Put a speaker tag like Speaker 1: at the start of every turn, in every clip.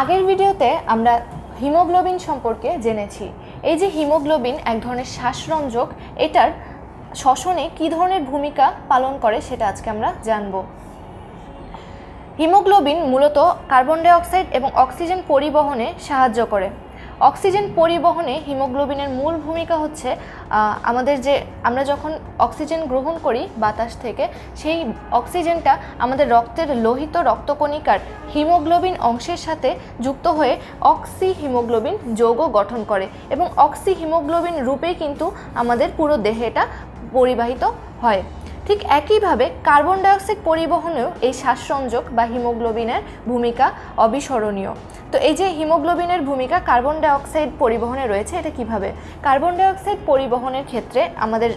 Speaker 1: আগের ভিডিওতে আমরা হিমোগ্লোবিন সম্পর্কে জেনেছি। এই যে হিমোগ্লোবিন এক ধরনের শ্বাসরঞ্জক, এটার শ্বসনে কী ধরনের ভূমিকা পালন করে সেটা আজকে আমরা জানব। হিমোগ্লোবিন মূলত কার্বন ডাইঅক্সাইড এবং অক্সিজেন পরিবহনে সাহায্য করে। অক্সিজেন পরিবহনে হিমোগ্লোবিনের মূল ভূমিকা হচ্ছে আমাদের যে, আমরা যখন অক্সিজেন গ্রহণ করি বাতাস থেকে, সেই অক্সিজেনটা আমাদের রক্তের লোহিত রক্তকণিকার হিমোগ্লোবিন অংশের সাথে যুক্ত হয়ে অক্সি হিমোগ্লোবিন যৌগ গঠন করে এবং অক্সি হিমোগ্লোবিন রূপেই কিন্তু আমাদের পুরো দেহে এটা পরিবাহিত হয়। ঠিক একইভাবে কার্বন ডাইঅক্সাইড পরিবহনেও এই শ্বাসসংযোগ বা হিমোগ্লোবিনের ভূমিকা অবিস্মরণীয়। তো এই যে হিমোগ্লোবিনের ভূমিকা কার্বন ডাইঅক্সাইড পরিবহনে রয়েছে, এটা কীভাবে? কার্বন ডাইঅক্সাইড পরিবহনের ক্ষেত্রে আমাদের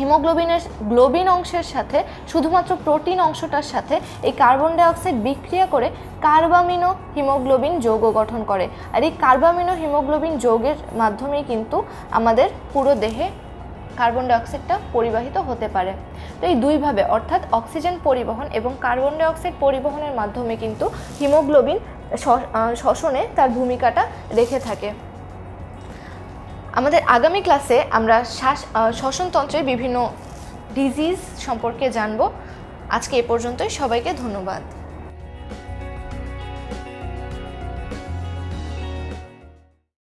Speaker 1: হিমোগ্লোবিনের গ্লোবিন অংশের সাথে, শুধুমাত্র প্রোটিন অংশটার সাথে এই কার্বন ডাইঅক্সাইড বিক্রিয়া করে কার্বামিনো হিমোগ্লোবিন যৌগ গঠন করে। আর এই কার্বামিনো হিমোগ্লোবিন যৌগের মাধ্যমেই কিন্তু আমাদের পুরো দেহে কার্বন ডাইঅক্সাইডটা পরিবাহিত হতে পারে। তো এই দুইভাবে অর্থাৎ অক্সিজেন পরিবহন এবং কার্বন ডাইঅক্সাইড পরিবহনের মাধ্যমে কিন্তু হিমোগ্লোবিন শ্বসনে তার ভূমিকাটা রেখে থাকে। আমাদের আগামী ক্লাসে আমরা শ্বাস শ্বসনতন্ত্রের বিভিন্ন ডিজিজ সম্পর্কে জানব। আজকে এ পর্যন্তই, সবাইকে ধন্যবাদ।